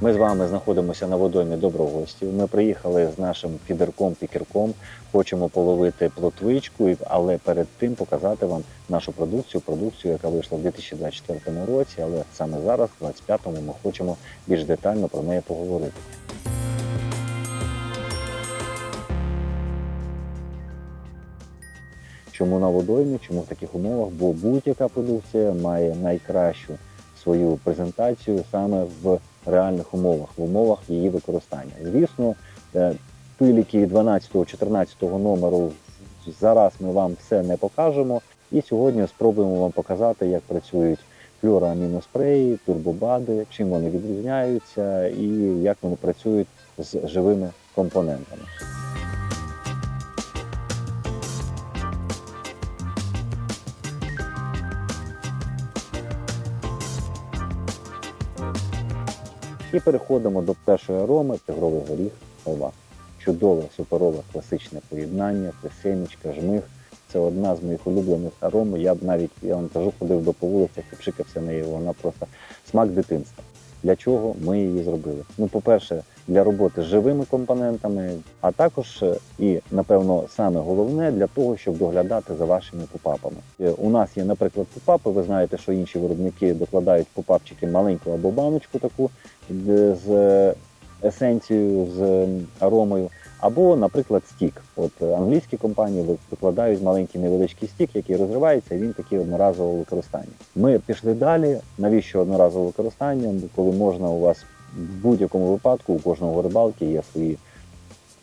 Ми з вами знаходимося на водоймі Доброгостів. Ми приїхали з нашим фідерком-пікерком. Хочемо половити плотвичку, але перед тим показати вам нашу продукцію, продукцію, яка вийшла в 2024 році. Але саме зараз, в 2025-му, ми хочемо більш детально про неї поговорити. Чому на водоймі, чому в таких умовах? Бо будь-яка продукція має найкращу свою презентацію саме в реальних умовах, в умовах її використання. Звісно, е, пиліки 12-14 номеру зараз ми вам все не покажемо. І сьогодні спробуємо вам показати, як працюють флюороаміноспреї, турбобади, чим вони відрізняються і як вони працюють з живими компонентами. І переходимо до першої ароми тигровий горіх ова. Чудове, суперове, класичне поєднання, це семічка, жмих. Це одна з моїх улюблених аром. Я б навіть, я вам кажу, ходив би по вулицях і пшикався нею. Вона просто смак дитинства. Для чого ми її зробили? Ну, по-перше, для роботи з живими компонентами, а також е, і, напевно, саме головне для того, щоб доглядати за вашими попапами. Е, У нас є, наприклад, попапи. Ви знаєте, що інші виробники докладають попапчики маленьку або баночку таку е, з есенцією, з аромою. Або, наприклад, стік. От е, англійські компанії викладають маленький невеличкий стік, який розривається, і він такий одноразового використання. Ми пішли далі. Навіщо одноразове використання? Коли можна у вас в будь-якому випадку, у кожного рибалки є свої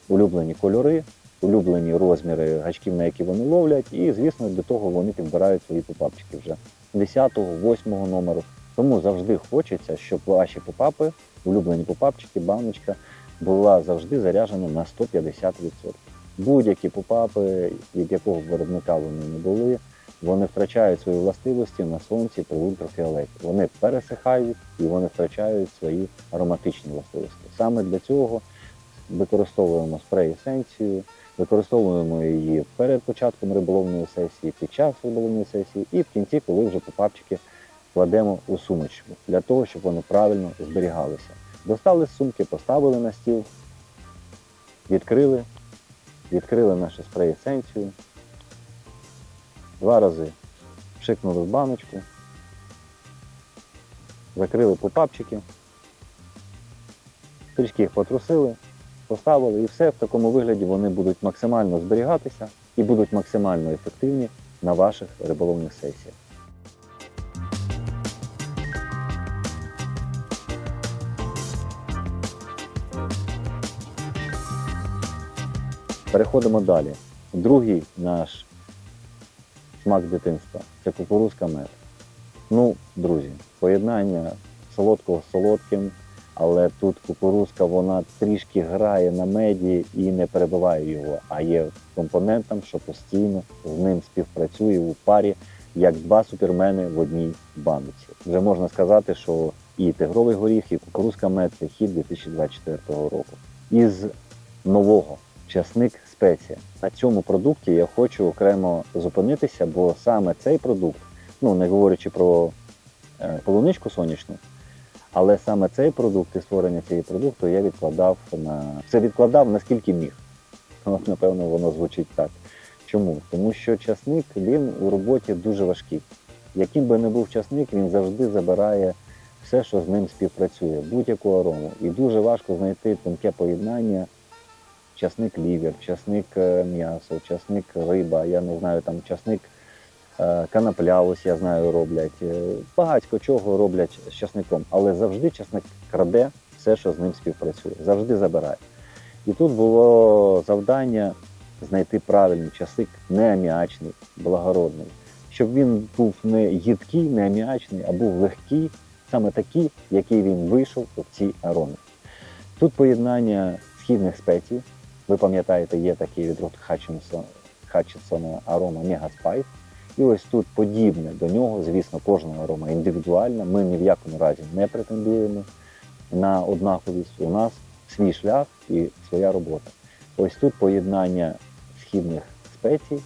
улюблені кольори, улюблені розміри гачків, на які вони ловлять, і, звісно, до того вони підбирають свої попапчики вже 10-го, 8-го номеру. Тому завжди хочеться, щоб ваші попапи, улюблені попапчики, баночка була завжди заряджена на 150%. Будь-які попапи, від якого виробника вони не були, вони втрачають свої властивості на сонці при ультрафіолеті. Вони пересихають і вони втрачають свої ароматичні властивості. Саме для цього використовуємо спрей есенцію, використовуємо її перед початком риболовної сесії, під час риболовної сесії і в кінці, коли вже попапчики кладемо у сумочку, для того, щоб вони правильно зберігалися. Достали з сумки, поставили на стіл, відкрили, відкрили нашу спрей есенцію, два рази пшикнули в баночку, закрили попапчики, трішки їх потрусили, поставили і все в такому вигляді вони будуть максимально зберігатися і будуть максимально ефективні на ваших риболовних сесіях. Переходимо далі. Другий наш смак дитинства це кукурузка мед. Ну, друзі, поєднання солодкого з солодким, але тут кукурузка вона трішки грає на меді і не перебиває його, а є компонентом, що постійно з ним співпрацює у парі, як два супермени в одній банці. Вже можна сказати, що і тигровий горіх, і кукурузка мед це хід 2024 року. Із нового часник спеція. На цьому продукті я хочу окремо зупинитися, бо саме цей продукт, ну не говорячи про е, полуничку сонячну, але саме цей продукт і створення цієї продукту я відкладав на це відкладав наскільки міг. От, напевно, воно звучить так. Чому? Тому що часник він у роботі дуже важкий. Яким би не був часник, він завжди забирає все, що з ним співпрацює, будь-яку арому. І дуже важко знайти тонке поєднання часник лівер, часник е, м'ясо, часник риба, я не знаю, там часник е, канапля, ось я знаю, роблять. Е, Багатько чого роблять з часником, але завжди часник краде все, що з ним співпрацює, завжди забирає. І тут було завдання знайти правильний часник, не аміачний, благородний, щоб він був не їдкий, не аміачний, а був легкий, саме такий, який він вийшов у цій аромі. Тут поєднання східних спецій. Ви пам'ятаєте, є такий від Хатчинсона, арома Мега Спайс. І ось тут подібне до нього, звісно, кожна арома індивідуальна. Ми ні в якому разі не претендуємо на однаковість. У нас свій шлях і своя робота. Ось тут поєднання східних спецій,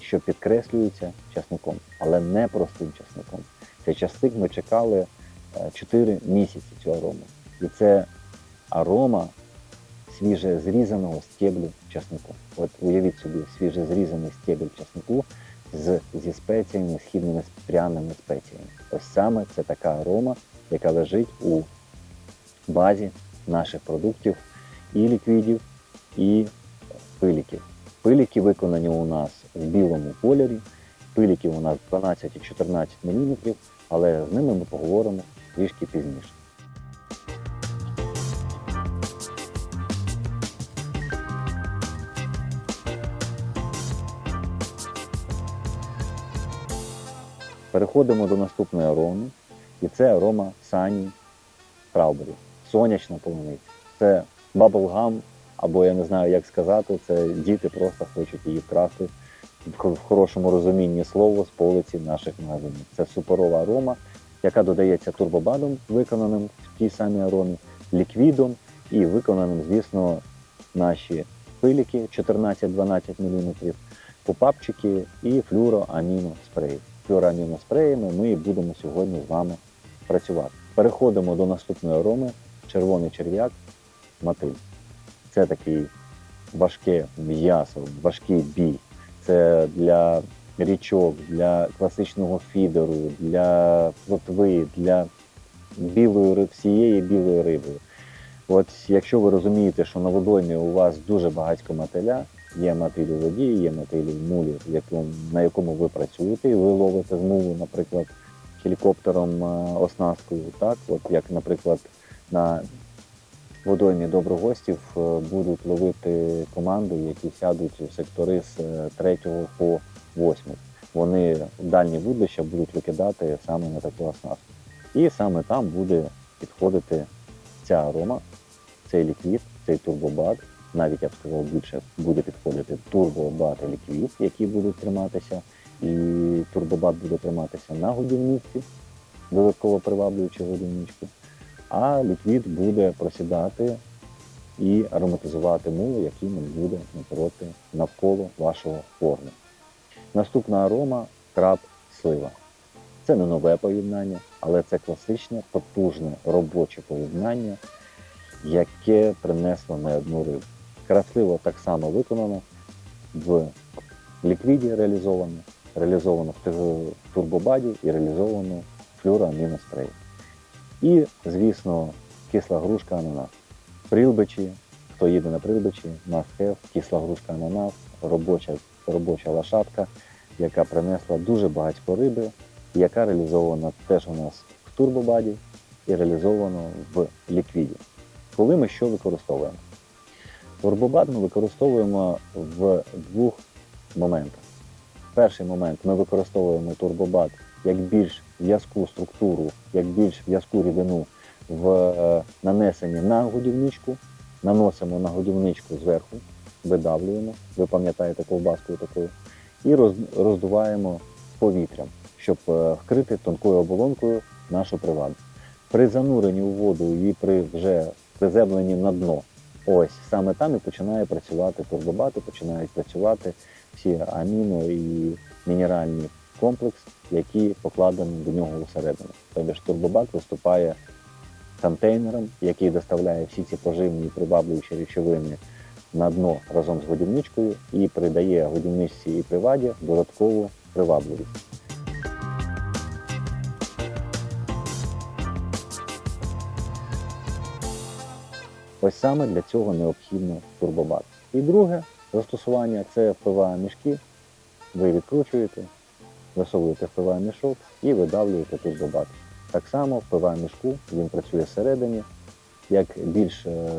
що підкреслюється часником, але не простим часником. Цей часник ми чекали 4 місяці цю арому. І це арома свіже зрізаного стеблю часнику. От уявіть собі, свіже зрізаний стебель часнику з, зі спеціями, східними пряними спеціями. Ось саме це така арома, яка лежить у базі наших продуктів і ліквідів, і пиліків. Пиліки виконані у нас в білому кольорі, пиліки у нас 12 і 14 мм, але з ними ми поговоримо трішки пізніше. Переходимо до наступної ароми, і це арома Сані Краубері. Сонячна полуниця. Це баблгам, або я не знаю, як сказати, це діти просто хочуть її вкрасти в в хорошому розумінні слова з полиці наших магазинів. Це суперова арома, яка додається турбобадом, виконаним в тій самій аромі, ліквідом і виконаним, звісно, наші пиліки 14-12 мм, попапчики і флюроаміноспреї. Флюроаміноспреями ми і будемо сьогодні з вами працювати. Переходимо до наступної ароми червоний черв'як мотиль. Це такий важке м'ясо, важкий бій. Це для річок, для класичного фідеру, для плотви, для білої всієї білої риби. От якщо ви розумієте, що на водоймі у вас дуже багатько мотиля, є мотиль у воді, є мотиль в на якому ви працюєте, і ви ловите з наприклад, гелікоптером е, оснасткою, так, от як, наприклад, на водоймі доброгостів е, будуть ловити команду, які сядуть у сектори з 3 по 8. Вони дальні вудлища будуть викидати саме на таку оснастку. І саме там буде підходити ця арома, цей ліквід, цей турбобат. Навіть я б сказав більше буде підходити турбобат і ліквід, які будуть триматися, і турбобат буде триматися на годівниці, додатково приваблюючи годівничку а ліквід буде просідати і ароматизувати мулу, який не буде напроти навколо вашого форму. Наступна арома краб слива. Це не нове поєднання, але це класичне, потужне робоче поєднання, яке принесло не одну рибу. Красиво так само виконано в ліквіді реалізовано, реалізовано в турбобаді і реалізовано в флюроаміноспреї. І, звісно, кисла грушка ананас. Прилбичі, хто їде на прилбичі, must have, кисла грушка ананас, робоча, робоча лошадка, яка принесла дуже багатько риби, яка реалізована теж у нас в турбобаді і реалізовано в ліквіді. Коли ми що використовуємо? Турбобад ми використовуємо в двох моментах. Перший момент ми використовуємо турбобат як більш в'язку структуру, як більш в'язку рідину в е, нанесенні на годівничку, наносимо на годівничку зверху, видавлюємо, ви пам'ятаєте ковбаскою такою, і роздуваємо повітрям, щоб е, вкрити тонкою оболонкою нашу приваду. При зануренні у воду і при вже приземленні на дно, ось саме там і починає працювати турбобати, починають працювати всі аміно і мінеральні комплекс, який покладений до нього усередину. Тобто ж турбобак виступає контейнером, який доставляє всі ці поживні і приваблюючі речовини на дно разом з годівничкою і придає годівничці і приваді додаткову привабливість. Ось саме для цього необхідно турбобат. І друге застосування це впливає мішки. Ви відкручуєте, засовуєте впливає мішок і видавлюєте турбобат. Так само впливає мішку, він працює всередині, як більш е,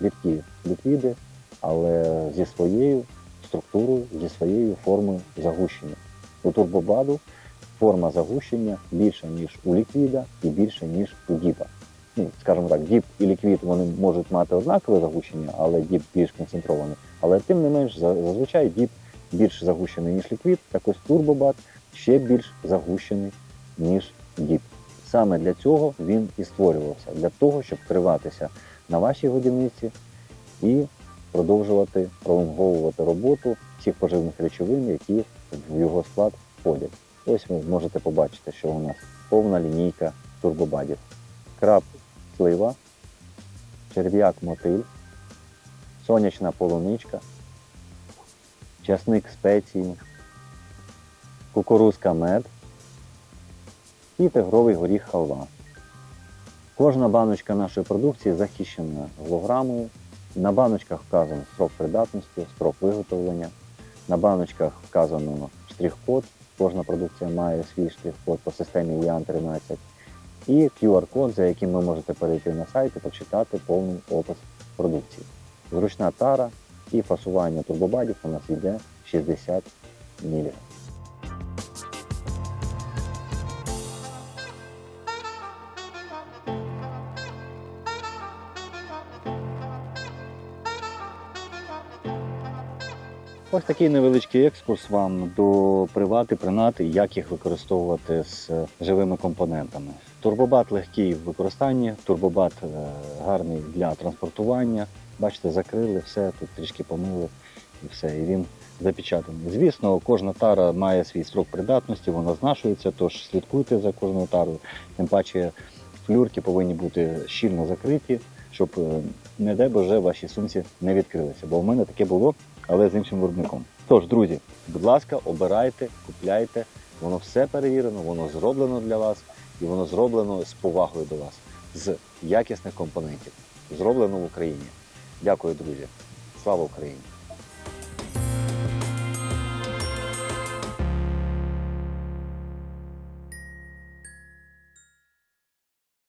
рідкі ліквіди, але зі своєю структурою, зі своєю формою загущення. У турбобаду форма загущення більша, ніж у ліквіда і більша, ніж у діпа. Скажімо так, діп і ліквід вони можуть мати однакове загущення, але діп більш концентрований. Але тим не менш, зазвичай діп більш загущений, ніж ліквід, так ось турбобат ще більш загущений, ніж діп. Саме для цього він і створювався, для того, щоб триватися на вашій годівниці і продовжувати пролонговувати роботу всіх поживних речовин, які в його склад входять. Ось ви можете побачити, що у нас повна лінійка турбобадів. Краб слива черв'як мотиль, сонячна полуничка, часник спеції, кукурузка мед і тигровий горіх халва. Кожна баночка нашої продукції захищена голограмою. На баночках вказано строк придатності, строк виготовлення. На баночках вказано штрих-код. Кожна продукція має свій штрих-код по системі ЯН 13 і QR-код, за яким ви можете перейти на сайт і почитати повний опис продукції. Зручна тара і фасування турбобадів у нас йде 60 мг. Ось такий невеличкий екскурс вам до привати, принати, як їх використовувати з живими компонентами. Турбобат легкий в використанні, турбобат е, гарний для транспортування. Бачите, закрили все, тут трішки помили і все, і він запечатаний. Звісно, кожна тара має свій строк придатності, вона знашується, тож слідкуйте за кожною тарою. Тим паче флюрки повинні бути щільно закриті, щоб, е, не дай Боже, ваші сумці не відкрилися. Бо в мене таке було, але з іншим виробником. Тож, друзі, будь ласка, обирайте, купляйте. Воно все перевірено, воно зроблено для вас і воно зроблено з повагою до вас, з якісних компонентів, зроблено в Україні. Дякую, друзі. Слава Україні!